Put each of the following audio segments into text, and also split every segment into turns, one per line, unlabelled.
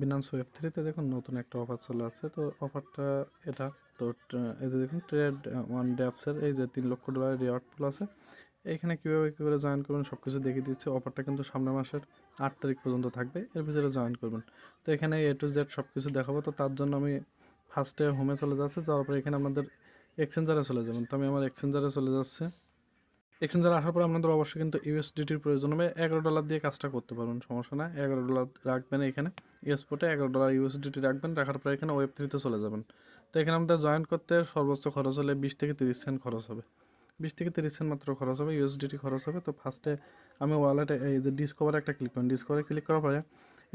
Binance web থ্রিতে দেখুন নতুন একটা অফার চলে আসছে। তো অফারটা এটা। তো এই যে দেখুন ট্রেড ওয়ান ড্যাপসের এই যে তিন লক্ষ ডলারের রিওয়ার্ড পুল আছে। এইখানে কীভাবে কী করে জয়েন করবেন সব কিছু দেখিয়ে দিচ্ছে। অফারটা কিন্তু সামনের মাসের আট তারিখ পর্যন্ত থাকবে। এর ভিতরে জয়েন করবেন। তো এখানে এ টু জেড সব কিছু দেখাবো। তো তার জন্য আমি ফার্স্টে হোমে চলে যাচ্ছে। যাওয়ার পরে এখানে আমাদের এক্সচেঞ্জারে চলে যাবেন। তো আমি আমার এক্সচেঞ্জারে চলে যাচ্ছি। এক্সচেঞ্জার আসার পর আপনাদের অবশ্যই কিন্তু ইউএসডিটির প্রয়োজন হবে। এগারো ডলার দিয়ে কাজটা করতে পারবেন, সমস্যা না এগারো ডলার রাখবেন এখানে এক্সপোর্টে এগারো ডলার ইউএসডিটি রাখবেন, রাখার পর এখানে ওয়েব থ্রিতে চলে যাবেন। তো এখানে আমাদের জয়েন করতে সর্বোচ্চ খরচ হলে বিশ থেকে তিরিশ সেন্ট খরচ হবে। বিশ থেকে তিরিশ সেন্ট মাত্র খরচ হবে ইউএসডিটি খরচ হবে। তো ফার্স্টে আমি ওয়ালেটে এই যে ডিসকভার একটা ক্লিক করেন ডিসকভারে ক্লিক করার পরে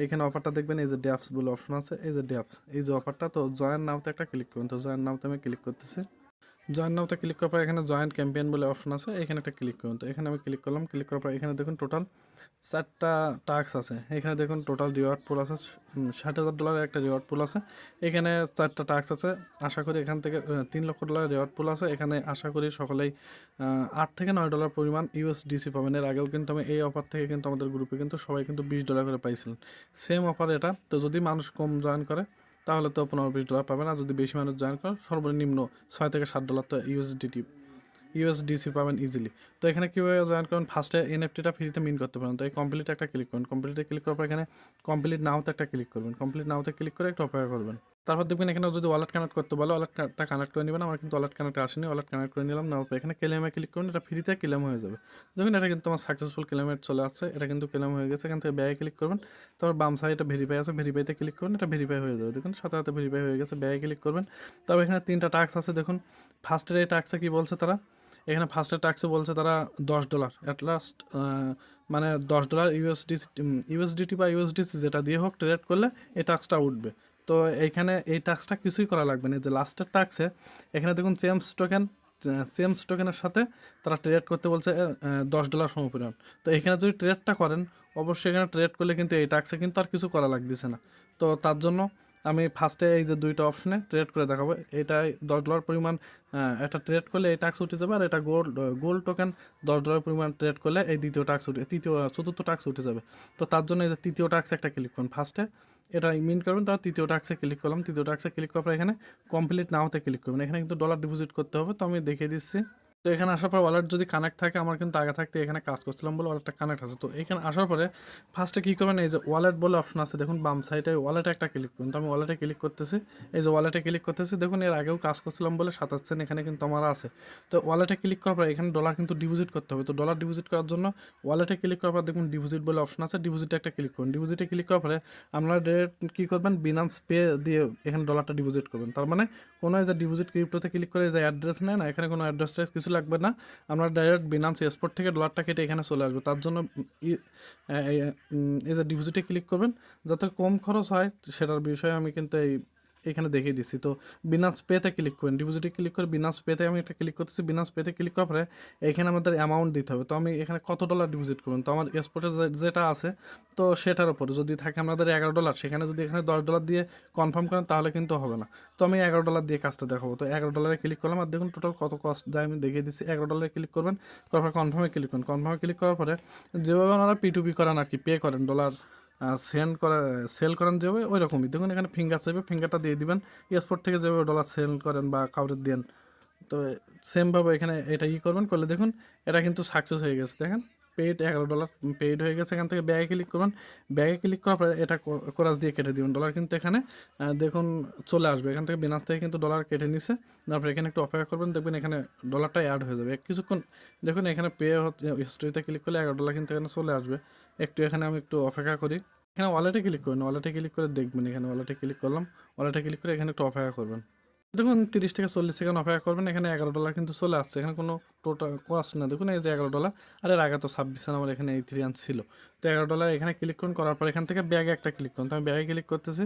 এখানে অফারটা দেখবেন, এই যে ড্যাপস বলে অপশন আছে, এই যে ড্যাপস এই যে অফারটা তো জয়েন নাওতে একটা ক্লিক করুন। তো জয়েন নাওতে আমি ক্লিক করতেছি। জয়েন নাওতে ক্লিক করার পর এখানে জয়েন ক্যাম্পেইন বলে অপশন আছে, এখানে একটা ক্লিক করুন। তো এখানে আমি ক্লিক করলাম ক্লিক করার পর এখানে দেখুন টোটাল চারটা টাস্ক আছে। এখানে দেখুন টোটাল রিওয়ার্ড পুল আছে ষাট হাজার ডলারের একটা রিওয়ার্ড পুল আছে। এখানে চারটা টাস্ক আছে, আশা করি এখান থেকে তিন লক্ষ ডলারের রিওয়ার্ড পুল আছে। এখানে আশা করি সকলেই আট থেকে নয় ডলার পরিমাণ ইউএসডিসি পাবেন। এর আগেও কিন্তু আমি এই অফার থেকে কিন্তু আমাদের গ্রুপে কিন্তু সবাই কিন্তু বিশ ডলার করে পাইছিলেন। সেম অফার এটা। তো যদি মানুষ কম জয়েন করে তাহলে তো পনেরো বিশ ডলার পাবেন আর যদি বেশি মানুষ জয়েন করেন সর্বনিম্ন ছয় থেকে সাত ডলার তো ইউএসডিটি ইউএসডিসি পাবেন ইজিলি তো এখানে কীভাবে জয়েন করবেন? ফার্স্টে এনএফটিটা ফ্রিতে মিন করতে পারেন। তো এই কমপ্লিট একটা ক্লিক করুন। কমপ্লিটে ক্লিক করার পর এখানে কমপ্লিট নাওতে একটা ক্লিক করবেন। কমপ্লিট নাওতে ক্লিক করে একটু অপেক্ষা করবেন। তারপর দেখবেন এখানে যদি ওয়ালেট কানেক্ট করতে, বলো ওয়ালেটটা কানেক্ট করে নেবেন আমার কিন্তু ওয়ালেট কানেক্ট আসেনি ওয়ালেট কানেক্ট করে নিলাম পর এখানে ক্লেমে ক্লিক করুন, এটা ফ্রিতে ক্লেম হয়ে যাবে। দেখুন, এটা কিন্তু আমার সাকসেসফুল ক্লেমের চলে আসছে, এটা কিন্তু ক্লেম হয়ে গেছে, এখান থেকে ব্যয় ক্লিক করবেন, তারপর বাম সাইডে ভেরিফাই আছে ভেরিফাইতে ক্লিক করুন, এটা ভেরিফাই হয়ে যাবে। দেখুন, সাথে সাথে ভেরিফাই হয়ে গেছে, ব্যয় ক্লিক করবেন। তারপর এখানে তিনটা টাস্ক আছে, দেখুন ফার্স্টের এই টাস্কে কী বলছে তারা? এখানে ফার্স্টের ট্যাক্সে বলছে তারা দশ ডলার অ্যাট লাস্ট মানে দশ ডলার ইউএসডি ইউএসডিটি বা ইউএসডিসি যেটা দিয়ে হোক ট্রেড করলে এই ট্যাক্সটা উঠবে। তো এখানে এই টাস্কটা কিছুই করা লাগবে না। যে লাস্টের টাস্কে এখানে দেখুন চেমস স্টোকেন চেমস স্টোকেনের সাথে তারা ট্রেড করতে বলছে দশ ডলার সমপরিমাণ। তো এখানে যদি ট্রেডটা করেন, অবশ্যই এখানে ট্রেড করলে কিন্তু এই ট্যাক্সে কিন্তু আর কিছু করা লাগতেছে না। তো তার জন্য আমি ফার্স্টে এই যে দুইটা অপশনে ট্রেড করে দেখাবো। এটাই দশ ডলার পরিমাণ এটা ট্রেড করলে এই টাক্স উঠে যাবে আর এটা গোল্ড গোল্ড টোকেন দশ ডলার পরিমাণ ট্রেড করলে এই দ্বিতীয় টাক্স উঠে, তৃতীয় চতুর্থ টাক্স উঠে যাবে। তো তার জন্য এই যে তৃতীয় টাক্সে একটা ক্লিক করুন ফার্স্টে এটা মিন করবেন, তার তৃতীয় টাক্সে ক্লিক করলাম। তৃতীয় টাক্সে ক্লিক করার এখানে কমপ্লিট না হতে ক্লিক করবেন। এখানে কিন্তু ডলার ডিপোজিট করতে হবে। তো আমি দেখিয়ে দিচ্ছি। তো এখানে আসার পর ওয়ালেট যদি কানেক্ট থাকে, আমার কিন্তু আগে থাকতে এখানে কাজ করছিলাম বলে ওয়ালেটটা কানেক্ট আছে। তো এখানে আসার পরে ফার্স্টে কী করবেন, এই যে ওয়ালেট বলে অপশন আছে, দেখুন বাম সাইডে ওয়ালেটে একটা ক্লিক করুন। তো আমি ওয়ালেটে ক্লিক করতেছি, এই যে ওয়ালেটে ক্লিক করতেছি, দেখুন এর আগেও কাজ করছিলাম বলে সাতাশ সেন্ট এখানে কিন্তু আমার আছে। তো ওয়ালেটে ক্লিক করার পর এখানে ডলার কিন্তু ডিপোজিট করতে হবে। তো ডলার ডিপোজিট করার জন্য ওয়ালেটে ক্লিক করার পর দেখুন ডিপোজিট বলে অপশন আছে ডিপোজিটে একটা ক্লিক করুন। ডিপোজিটে ক্লিক করার পরে আপনারা ডাইরেক্ট কী করবেন বিনান্স পে দিয়ে এখানে ডলারটা ডিপোজিট করবেন। তার মানে কোনো এই যে ডিপোজিট ক্রিপ্টোতে ক্লিক করে যে অ্যাড্রেস নেয় না, এখানে কোনো অ্যাড্রেস ট্রেস কিছু লাগবে না। আমরা ডাইরেক্ট বিনান্স এক্সপোর্ট থেকে ডলারটা কেটে এখানে চলে আসবে। তার জন্য এই যে ডিপোজিটে ক্লিক করবেন। যাতে কম খরচ হয়, সেটার বিষয়ে আমি কিন্তু এই এখানে দেখিয়ে দিচ্ছি তো বিনান্স পেতে ক্লিক করেন, ডিপোজিটে ক্লিক করে বিনান্স পেতে আমি একটা ক্লিক করতেছি বিনান্স পেতে ক্লিক করার পরে এখানে আমাদের অ্যামাউন্ট দিতে হবে। তো আমি এখানে কত ডলার ডিপোজিট করবেন তো আমার এক্সপোর্টে যেটা আছে, তো সেটার উপরে যদি থাকে আমাদের এগারো ডলার সেখানে যদি এখানে দশ ডলার দিয়ে কনফার্ম করেন তাহলে কিন্তু হবে না। তো আমি এগারো ডলার দিয়ে কাজটা দেখাবো। তো এগারো ডলারে ক্লিক করলাম আর দেখুন টোটাল কত কস্ট দেয় আমি দেখিয়ে দিচ্ছি এগারো ডলারে ক্লিক করবেন, করার পর কনফার্মে ক্লিক করুন। কনফার্মে ক্লিক করার পরে যেভাবে ওনারা পি টু পি করেন আর কি পে করেন ডলার সেন্ড করা সেল করেন যেভাবে ওই রকমই দেখুন, এখানে ফিঙ্গার চাইবে ফিঙ্গারটা দিয়ে দিবেন। এক্সপোর্ট থেকে যেভাবে ডলার সেল করেন বা কাউরে দেন, তো সেমভাবে এখানে এটা ই করবেন, করলে দেখুন, এটা কিন্তু সাকসেস হয়ে গেছে। দেখেন পেড এগারো ডলার পেড হয়ে গেছে, এখান থেকে ব্যাগে ক্লিক করবেন। ব্যাগে ক্লিক করার পরে এটা কোরাস দিয়ে কেটে দিবেন। ডলার কিন্তু এখানে দেখুন চলে আসবে। এখান থেকে বিনাস থেকে কিন্তু ডলার কেটে নিছে। তারপরে এখানে একটু অপেক্ষা করবেন, দেখবেন এখানে ডলারটা অ্যাড হয়ে যাবে। কিছুক্ষণ, দেখুন এখানে পে হিস্ট্রিতে ক্লিক করলে এগারো ডলার কিন্তু এখানে চলে আসবে। একটু এখানে আমি একটু অপেক্ষা করি। এখানে ওয়ালেটে ক্লিক করুন। ওয়ালেটে ক্লিক করে দেখবেন এখানে ওয়ালেটে ক্লিক করলাম। ওয়ালেটে ক্লিক করে এখানে একটু অপেক্ষা করবেন। দেখুন, তিরিশ থেকে চল্লিশ সেকেন্ড অপেক্ষা করবেন, এখানে এগারো ডলার কিন্তু চলে আসছে। এখানে কোনো টোটাল কস্ট না। দেখুন, এই যে এগারো ডলার আর এর আগে তো ছাব্বিশ আমার এখানে এই থ্রি ছিল। তো এগারো ডলার এখানে ক্লিক করুন, করার পর এখান থেকে ব্যাগে একটা ক্লিক করুন। তো আমি ব্যাগে ক্লিক করতেছি।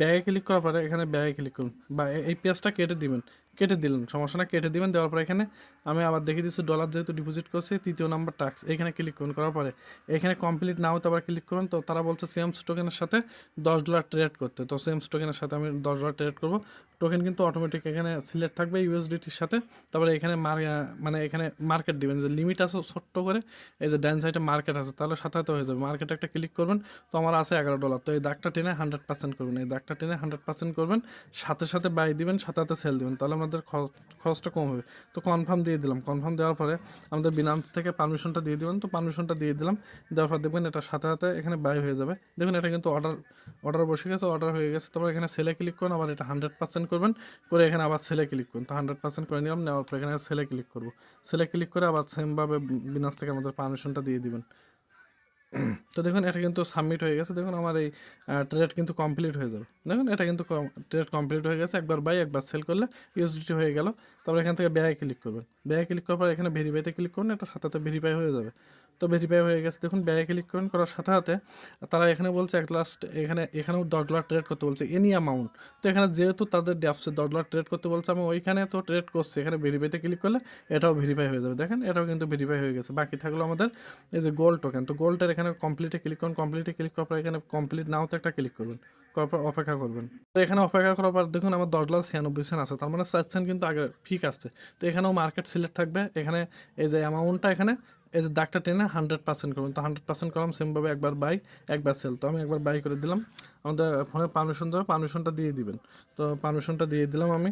ব্যাগে ক্লিক করার পরে এখানে ব্যাগে ক্লিক করুন। বা এই পেজটা কেটে দিবেন। কেটে দিলেন, সমস্যা না, কেটে দিবেন, দেওয়ার পর এখানে আমি আবার দেখিয়ে দিচ্ছি ডলার যেহেতু ডিপোজিট করছি, তৃতীয় নাম্বার টাক্স এখানে ক্লিক করুন, করার পরে এখানে কমপ্লিট নাও তো আবার ক্লিক করুন, তো তারা বলছে সেমস টোকেনের সাথে দশ ডলার ট্রেড করতে, তো সেমস টোকেনের সাথে আমি দশ ডলার ট্রেড করব টোকেন কিন্তু অটোমেটিক এখানে সিলেক্ট থাকবে ইউএসডিটির সাথে, তারপরে এখানে মার- মানে এখানে মার্কেট দিবেন, যে লিমিট আছে ছোট্ট করে, এই যে ডান সাইডে মার্কেট আছে, তাহলে সাথে সাথে হয়ে যাবে মার্কেটে একটা ক্লিক করবেন, তো আমার আছে এগারো ডলার তো এই দাগটা টেনে হান্ড্রেড পার্সেন্ট করবেন, এই দাগটা টেনে হান্ড্রেড পার্সেন্ট করবেন, সাথে সাথে বাই দিবেন, সাথে সাথে সেল দিবেন, তাহলে আমাদের খরচ- খরচটা কম হবে। তো কনফার্ম দিয়ে দিলাম। কনফার্ম দেওয়ার পরে আমাদের বিনান্স থেকে পারমিশনটা দিয়ে দিবেন। তো পারমিশনটা দিয়ে দিলাম। দেওয়ার পর দেখবেন এটা সাথে সাথে এখানে বাই হয়ে যাবে। দেখুন এটা কিন্তু অর্ডার অর্ডার বসে গেছে অর্ডার হয়ে গেছে। তারপর এখানে সেলে ক্লিক করুন, আবার এটা হান্ড্রেড পার্সেন্ট করবেন। করে এখানে আবার সেলে ক্লিক করুন। তো হান্ড্রেড পার্সেন্ট করে নিলাম। নেওয়ার পর এখানে সেলে ক্লিক করব। সেলে ক্লিক করে আবার সেমভাবে বিনান্স থেকে আমাদের পারমিশনটা দিয়ে দিবেন। তো দেখুন, এটা কিন্তু সাবমিট হয়ে গেছে। দেখুন, আমার এই ট্রেড কিন্তু কমপ্লিট হয়ে যাবে দেখুন, এটা কিন্তু ট্রেড কমপ্লিট হয়ে গেছে। একবার বাই একবার সেল করলে ইউএসডিটি হয়ে গেল। তারপর এখান থেকে ব্যয় ক্লিক করবেন। ব্যয় ক্লিক করার পর এখানে ভেরিফাইতে ক্লিক করুন, এটা সাথে সাথে ভেরিফাই হয়ে যাবে। তো ভেরিফাই হয়ে গেছে। দেখুন ব্যয় ক্লিক করুন, করার সাথে সাথে তারা এখানে বলছে এক লাস্ট এখানে, এখানেও দশ ডলার ট্রেড করতে বলছে এনি অ্যামাউন্ট তো এখানে যেহেতু তাদের ড্যাপসে দশ ডলার ট্রেড করতে বলছে, আমি ওইখানে তো ট্রেড করছি, এখানে ভেরিফাইতে ক্লিক করলে এটাও ভেরিফাই হয়ে যাবে। দেখেন, এটাও কিন্তু ভেরিফাই হয়ে গেছে। বাকি থাকল আমাদের এই যে গোল্ড টোকেন তো গোল্ডের এখানে কমপ্লিটে ক্লিক করুন কমপ্লিটে ক্লিক করার পর এখানে কমপ্লিট নাও তো একটা ক্লিক করবেন অপেক্ষা করবেন। তো এখানে অপেক্ষা করার পর দেখুন, আমার দশ ডলার ছিয়ানব্বই সেন্ট আছে, তার মানে চার সেন্ট কিন্তু আগে ফিক আসছে। তো এখানেও মার্কেট সিলেক্ট থাকবে, এখানে এই যে অ্যামাউন্টটা এখানে এই যে দাগটা টেনে হান্ড্রেড পার্সেন্ট করবেন। তো হান্ড্রেড পার্সেন্ট করলাম সেমভাবে একবার বাই একবার সেল তো আমি একবার বাই করে দিলাম। আমাদের ফোনে পারমিশন দেওয়া পারমিশনটা দিয়ে দিবেন। তো পারমিশনটা দিয়ে দিলাম আমি।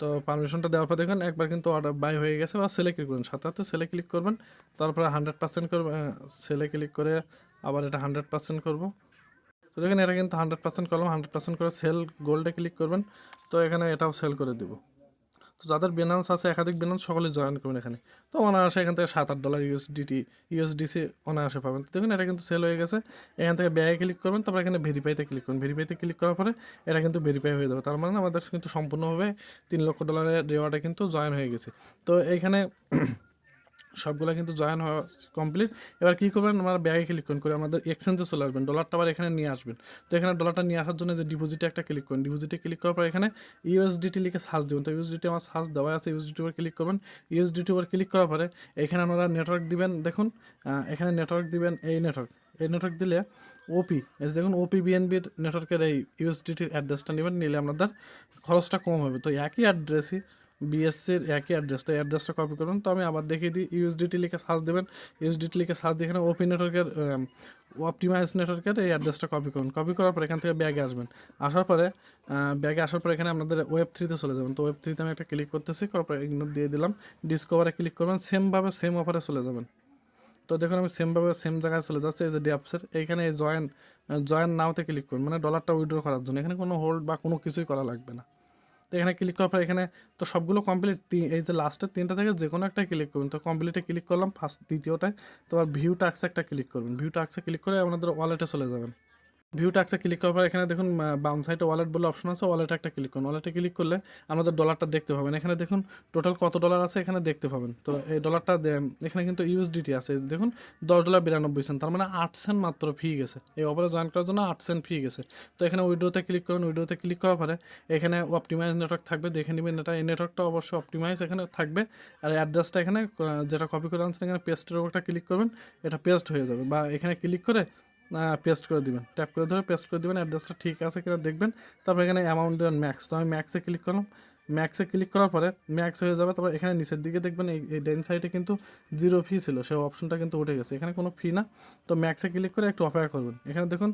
তো পারমিশনটা দেওয়ার পর দেখুন, একবার কিন্তু অর্ডার বাই হয়ে গেছে বা সেলে ক্লিক করুন। সাথে সাথে সেলে ক্লিক করবেন। তারপরে হান্ড্রেড পার্সেন্ট করবেন সেলে ক্লিক করে আবার এটা হান্ড্রেড পার্সেন্ট করব। তো দেখেন, এটা কিন্তু হান্ড্রেড পার্সেন্ট করলাম হান্ড্রেড পার্সেন্ট করে সেল গোল্ডে ক্লিক করবেন। তো এখানে এটাও সেল করে দিব। তো যাদের বেনান্স আছে, একাধিক বেনান্স সকলে জয়েন করবেন এখানে। তো অনায়াসে এখান থেকে সাত আট ডলার ইউএসডিটি ইউএসডিসি অনায়াসে পাবেন। তো দেখুন, এটা কিন্তু সেল হয়ে গেছে। এখান থেকে ব্যয় ক্লিক করবেন, তারপর এখানে ভেরিফাইতে ক্লিক করুন। ভেরিফাইতে ক্লিক করার পরে এটা কিন্তু ভেরিফাই হয়ে যাবে। তার মানে আমাদের কিন্তু সম্পূর্ণভাবে তিন লক্ষ ডলারের রেওয়ার্ডে কিন্তু জয়েন হয়ে গেছে। তো এইখানে সবগুলো কিন্তু জয়েন হওয়া কমপ্লিট এবার কী করবেন? আমরা ব্যাগে ক্লিক করুন, করে আমাদের এক্সচেঞ্জে চলে আসবেন। ডলারটা আবার এখানে নিয়ে আসবেন। তো এখানে ডলারটা নিয়ে আসার জন্য যে ডিপোজিটে একটা ক্লিক করুন। ডিপোজিটে ক্লিক করার পর এখানে ইউএসডিটি লিখে সার্চ দেবেন। তো ইউএসডিটি আমার সার্চ দেওয়া আছে। ইউএসডিটি উপর ক্লিক করবেন। ইউএসডিটি উপর ক্লিক করার পরে এখানে আপনারা নেটওয়ার্ক দিবেন। দেখুন এখানে নেটওয়ার্ক দিবেন এই নেটওয়ার্ক এই নেটওয়ার্ক দিলে ওপি দেখুন ওপি বিএনবির নেটওয়ার্কের এই ইউএসডিটির অ্যাড্রেসটা নেবেন। নিলে আপনাদের খরচটা কম হবে। তো একই অ্যাড্রেসই বিএসসির একই অ্যাড্রেস তো অ্যাড্রেসটা কপি করুন। তো আমি আবার দেখিয়ে দিই ইউএসডিটি লিখে সার্চ দেবেন। ইউএসডিটি লিখে সার্চ দিয়ে এখানে ওপি নেটওয়ার্কের অপটিমাইজ নেটওয়ার্কের এই অ্যাড্রেসটা কপি করুন। কপি করার পর এখান থেকে ব্যাগে আসবেন। আসার পরে ব্যাগে আসার পর এখানে আপনাদের ওয়েব থ্রিতে চলে যাবেন। তো ওয়েব থ্রিতে আমি একটা ক্লিক করতেছি, করার পর ইগনোর দিয়ে দিলাম। ডিসকভারে ক্লিক করবেন সেমভাবে সেম অফারে চলে যাবেন। তো দেখুন আমি সেমভাবে সেম জায়গায় চলে যাচ্ছে, এই যে ড্যাপসের এইখানে এই জয়েন জয়েন নাওতে ক্লিক করুন। মানে ডলারটা উইড্রো করার জন্য। এখানে কোনো হোল্ড বা কোনো কিছুই করা লাগবে না। তো এখানে ক্লিক করার পর এখানে তো সবগুলো কমপ্লিট এই যে লাস্টের তিনটা থেকে যে কোনো একটা ক্লিক করবেন তো কমপ্লিটে ক্লিক করলাম ফার্স্ট দ্বিতীয়টায় তোমার ভিউ টাক্সে একটা ক্লিক করবেন। ভিউ টাক্সে ক্লিক করে আপনাদের ওয়ালেটে চলে যাবেন। ভিউ টাক্সে ক্লিক করার পর এখানে দেখুন বাম সাইডে ওয়ালেট বলে অপশন আছে ওয়ালেটে একটা ক্লিক করুন। ওয়ালেটে ক্লিক করলে আমাদের ডলারটা দেখতে পাবেন। এখানে দেখুন টোটাল কত ডলার আছে এখানে দেখতে পাবেন। তো এই ডলারটা এখানে কিন্তু ইউএসডিটি আছে। দেখুন, দশ ডলার বিরানব্বই সেন্ট তার মানে আট সেন্ট মাত্র ফি গেছে। এই অপারে জয়েন করার জন্য আট সেন্ট ফি গেছে। তো এখানে উইডোতে ক্লিক করুন। উইডোতে ক্লিক করার পরে এখানে অপটিমাইজ নেটওয়ার্ক থাকবে। দেখে নেবেন এটা। এই নেটওয়ার্কটা অবশ্যই অপটিমাইজ এখানে থাকবে। আর অ্যাড্রেসটা এখানে যেটা কপি করে আনছেন এখানে পেস্টের উপরটা ক্লিক করবেন। এটা পেস্ট হয়ে যাবে। বা এখানে ক্লিক করে পেস্ট করে দিবেন। ট্যাপ করে ধরে পেস্ট করে দিবেন অ্যাড্রেসটা ঠিক আছে কিনা দেখবেন। তারপর এখানে অ্যামাউন্ট দেবেন ম্যাক্স তো আমি ম্যাক্সে ক্লিক করলাম। ম্যাক্সে ক্লিক করার পরে ম্যাক্স হয়ে যাবে। তারপর এখানে নিচের দিকে দেখবেন এই ডেন সাইডে কিন্তু জিরো ফি ছিল। সেই অপশনটা কিন্তু উঠে গেছে। এখানে কোনো ফি না। তো ম্যাক্সে ক্লিক করে একটু অপেক্ষা করবেন। এখানে দেখুন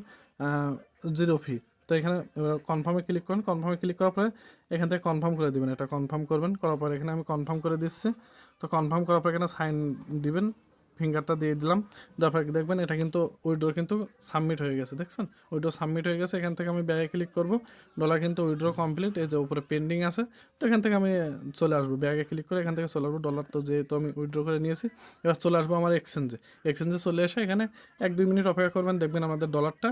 জিরো ফি তো এখানে কনফার্মে ক্লিক করুন। কনফার্মে ক্লিক করার পরে এখান থেকে কনফার্ম করে দিবেন। এটা কনফার্ম করবেন। করার পরে এখানে আমি কনফার্ম করে দিচ্ছি। তো কনফার্ম করার পর এখানে সাইন দিবেন। ফিঙ্গারটা দিয়ে দিলাম। তারপর দেখবেন এটা কিন্তু উইড্রো কিন্তু সাবমিট হয়ে গেছে, দেখছেন? উইড্রো সাবমিট হয়ে গেছে, এখান থেকে আমি ব্যাগে ক্লিক করব। ডলার কিন্তু উইড্রো কমপ্লিট এই যে উপরে পেন্ডিং আছে, তো এখান থেকে আমি চলে আসব। ব্যাগে ক্লিক করে এখান থেকে চলে আসব। ডলার তো যেহেতু আমি উইড্রো করে নিয়েছি, এবার চলে আসব আমার এক্সচেঞ্জে এক্সচেঞ্জে চলে এসে এখানে এক দুই মিনিট অপেক্ষা করবেন, দেখবেন আমাদের ডলারটা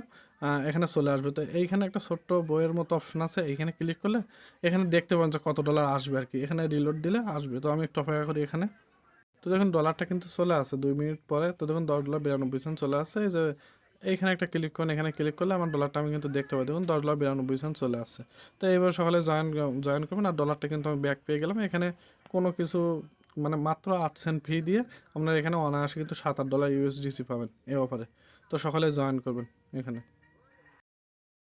এখানে চলে আসবে। তো এইখানে একটা ছোট্ট বইয়ের মতো অপশন আছে, এইখানে ক্লিক করলে এখানে দেখতে পাবেন যে কত ডলার আসবে আর কি। এখানে রিলোড দিলে আসবে। তো আমি একটু অপেক্ষা করি এখানে। তো দেখুন ডলারটা কিন্তু চলে আসে দুই মিনিট পরে, তো দেখুন দশ ডলার বিরানব্বই সেন্ট চলে আসে যে এইখানে একটা ক্লিক করুন, এখানে ক্লিক করলে আমার ডলারটা আমি কিন্তু দেখতে পাই দেখুন, দশ ডলার বিরানব্বই সেন্ট চলে আসছে তো এইবার সকালে জয়েন জয়েন করবেন আর ডলারটা কিন্তু আমি ব্যাক পেয়ে গেলাম। এখানে কোনো কিছু মানে মাত্র আট সেন্ট ফি দিয়ে আপনার এখানে অনায়াসে কিন্তু সাত আট ডলার ইউএসডিসি পাবেন এই অফারে তো সকালে জয়েন করবেন এখানে।